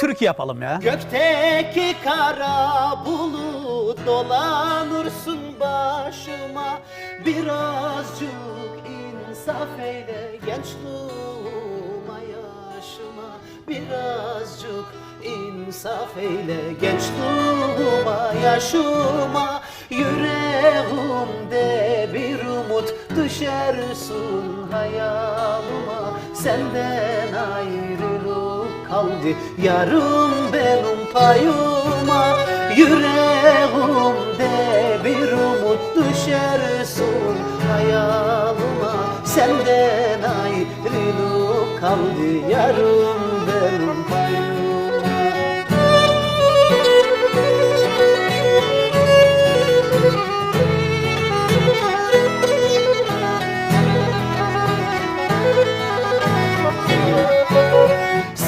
türkü yapalım ya. Gökteki kara bulut dolanırsın başıma. Birazcık insaf eyle gençluğuma yaşıma. Birazcık insaf eyle gençluğuma yaşıma. Yüreğimde bir umut düşersin hayalıma. Senden ayrılık kaldı. Yarım benim payıma Yüreğimde bir umut düşersin hayalıma. Senden ayrılık kaldı yarım benim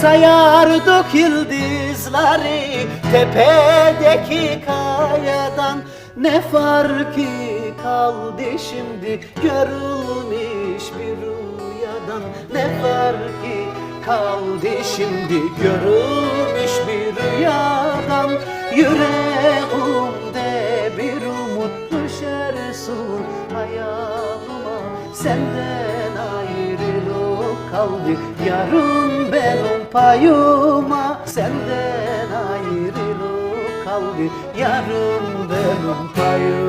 Sayardık yıldızları tepedeki kayadan. Ne farkı kaldı şimdi görülmüş bir rüyadan? Ne farkı kaldı şimdi görülmüş bir rüyadan? Yüreğimde bir umut düşersin hayalıma Senden ayrılık kaldı yarım benim payıma Senden ayrılık kaldı yarım benim payıma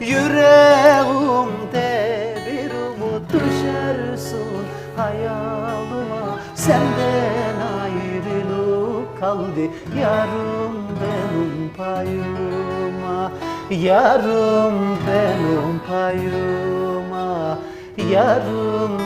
Yüreğimde bir umut düşersin hayalıma. Senden ayrılık kaldı yarım benim payıma. Yarım benim payıma Yarım